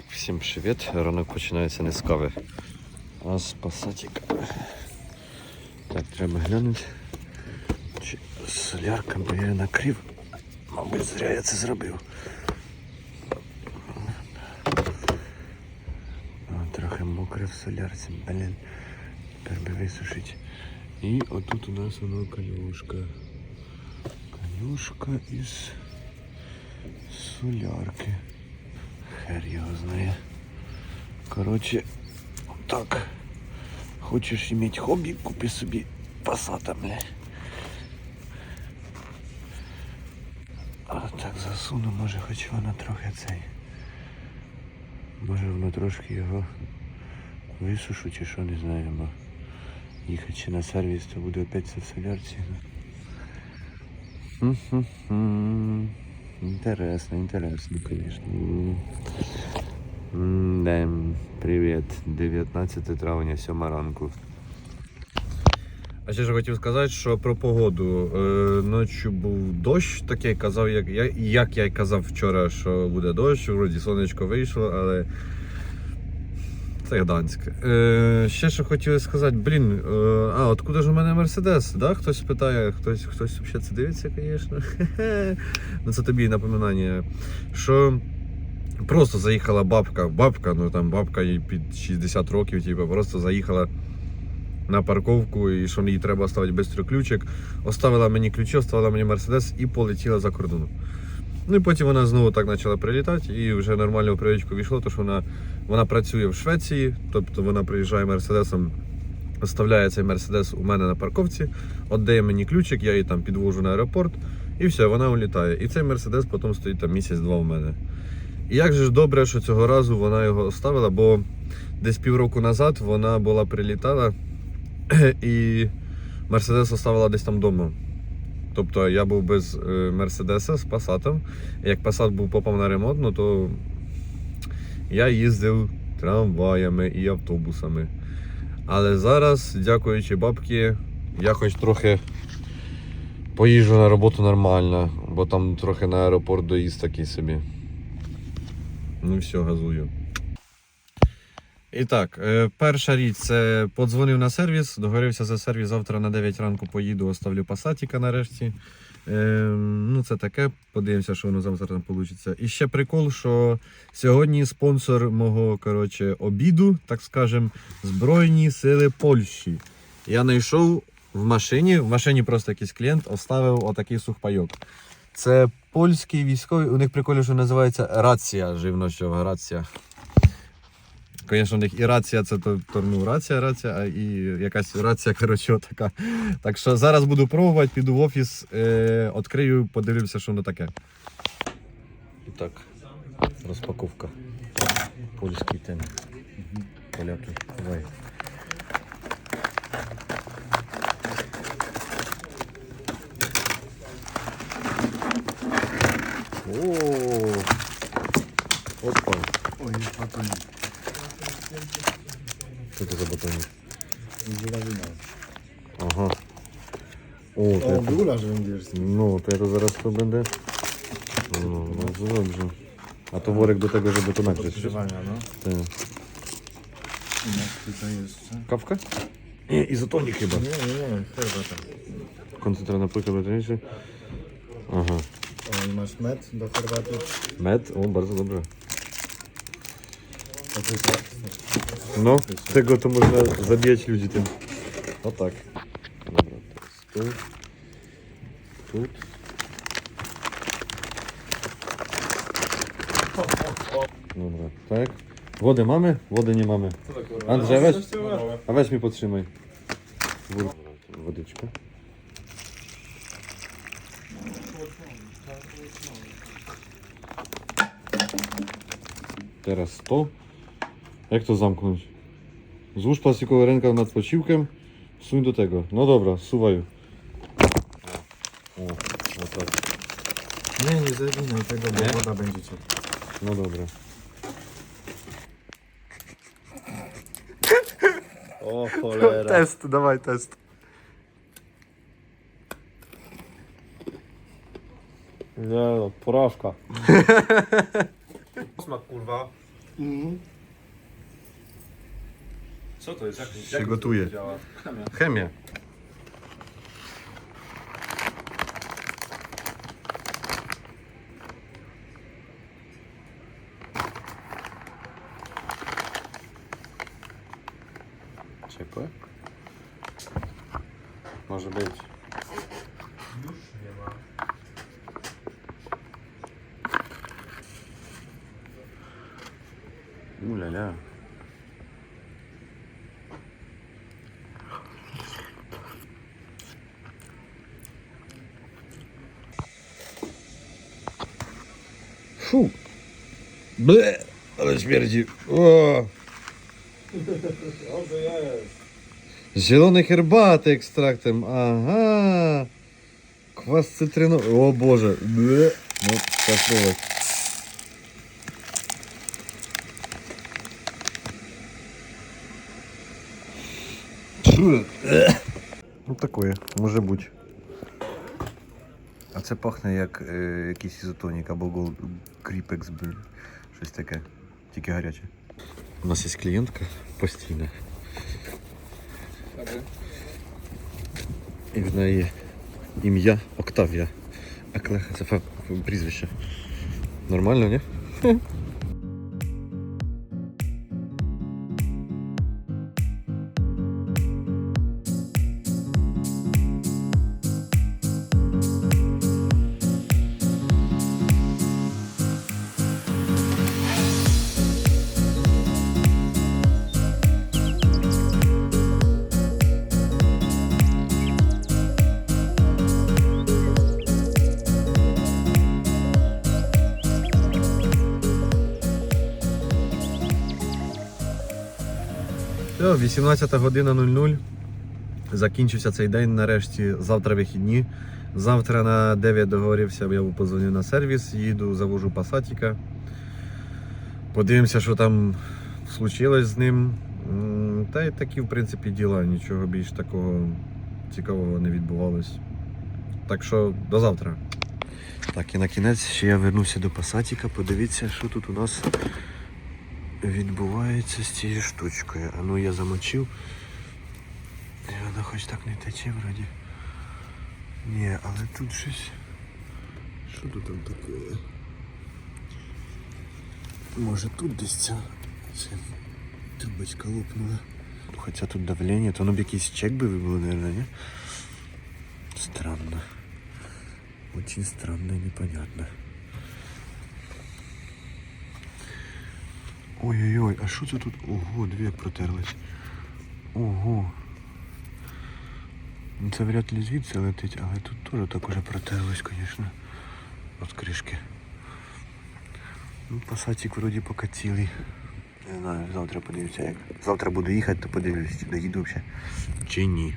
Так, всім привіт. Ранок починається не з кави, а з пасатіка. Так, треба глянути. Чи солярка, бо я накрив. Мабуть, зря я це зробив. Трохи мокре в солярці, блін. Тепер би висушити. І отут у нас воно калюшка. Калюшка із солярки. Хер його знає. Коротше, так. Хочеш иметь хобі, купи собі пасата, бля. А так засуну, може хоч воно трохи цей. Може воно трошки його висушу чи що, не знаю, бо їхати ще на сервіс, то буде опять це в солярці. Хм-хм-хм. Интересно, интересно, конечно. Да, привіт. 19 травня, 7 ранку. А ще ж хотів сказати, що про погоду. Е, ночі був дощ, такий казав, як як я й казав вчора, що буде дощ, вроді сонечко вийшло, але це Гданськ. Е, ще що хотіли сказати, блін, е, а откуда ж у мене Мерседес? Да? Хтось питає, хтось, хтось взагалі це дивиться, звісно. Ну це тобі напоминання. Що просто заїхала бабка, бабка, ну там бабка їй під 60 років, типу, просто заїхала на парковку і що їй треба ставити швидко ключик. Оставила мені ключі, оставила мені Мерседес і полетіла за кордон. Ну і потім вона знову так почала прилітати і вже нормально в привичку війшло, тому що вона, вона працює в Швеції, тобто вона приїжджає Мерседесом, оставляє цей Мерседес у мене на парковці, віддає мені ключик, я її там підвожу на аеропорт, і все, вона улітає. І цей Мерседес потім стоїть там місяць-два в мене. І як же ж добре, що цього разу вона його оставила, бо десь півроку назад вона була прилітала і Мерседес оставила десь там вдома. Тобто я був без е, Мерседеса з Пасатом. Як Пасат був попав на ремонт, ну то я їздив трамваями і автобусами. Але зараз, дякуючи бабці, я хоч трохи поїжджу на роботу нормально, бо там трохи на аеропорт доїзд такий собі. Ну все, газую. І так, е, перша річ це подзвонив на сервіс, договорився за сервіс. Завтра на 9 ранку поїду, оставлю пасатіка нарешті. Е, ну, це таке, подивимося, що воно завтра там вийде. І ще прикол, що сьогодні спонсор мого коротше, обіду, так скажем, Збройні Сили Польщі. Я знайшов в машині, в машині просто якийсь клієнт оставив отакий сухпайок. Це польський військовий, у них прикольно, що називається рація, живнощова рація. Звісно, у них і рація це то, то ну, рація, рація, а і якась рація, коротше, така. Так що зараз буду пробувати, піду в офіс, е, відкрию, подивлюся, що воно таке. І так, розпаковка. Польський тем. Поляки. Давай. О, Опа. Ой, батоник. Co to za batonik? Żurawina. Aha. O, to O, ja to, gulasz węgierski. no, to ja to zaraz to będę... No, bardzo dobrze. A to worek do tego, żeby to nagrzeć. Podgrzewania, no. Ty. I tutaj jeszcze. Kawkę? Nie, izotonik chyba. Nie, nie, nie, herbata. Koncentrat na płytę będzie Aha. O, masz med do herbaty. Med? O, bardzo dobrze. No, tego to można zabijać ludzi tym. O tak. Dobra, teraz tu. Tu. Dobra, tak. Wodę mamy? Wody nie mamy. Andrzej, weź. A weź mi podtrzymaj. Wór- Wodyczkę. Teraz to. Jak to zamknąć? Złóż plastikowy rękaw nad pociłkiem, wsuń do tego. No dobra, suwaj. O, o tak. Nie, nie zawinaj no tego, bo Nie? woda będzie cię. No dobra. O cholera. Test, dawaj test. Nie no, porażka. Smak kurwa. Mhm. Co to jest? Jak, się gotuje? Chemia. Ciepłe? Może być. Już nie ma. Ulala. Фу. Бле. Але смерті. О. Зеленый хербатый экстрактом. Ага. Квас цитриновый. О боже. Бле. Вот, ну, попробовать. Вот ну, такое, может быть. А це пахне як е, якийсь ізотонік або гол кріпекс, блін. Щось таке. Тільки гаряче. У нас є клієнтка постійна. І в неї ім'я Октавія. Аклеха це прізвище. Нормально, ні? Все, 18 година 00. Закінчився цей день. Нарешті завтра вихідні. Завтра на 9 договорився, я позвонив на сервіс, їду, завожу пасатіка. Подивимося, що там случилось з ним. Та й такі, в принципі, діла. Нічого більш такого цікавого не відбувалось. Так що до завтра. Так, і на кінець ще я вернуся до пасатіка. Подивіться, що тут у нас відбувається з цією штучкою. А ну я замочив. І вона хоч так не тече вроді. Ні, але тут щось. Що тут там таке? Може тут десь ця, трубочка лопнула. Хоча тут давлення, то воно б якийсь чек би було, наверное, ні? Странно. Очень странно и непонятно. Ой-ой-ой, а що це тут? Ого, дві протерлись. Ого. Ну це вряд ли звідси летить, але тут теж так уже протерлось, звісно. От кришки. Ну, пасатик вроді поки цілий. Не знаю, завтра подивлюся як. Завтра буду їхати, то подивлюсь, доїду взагалі. Чи ні.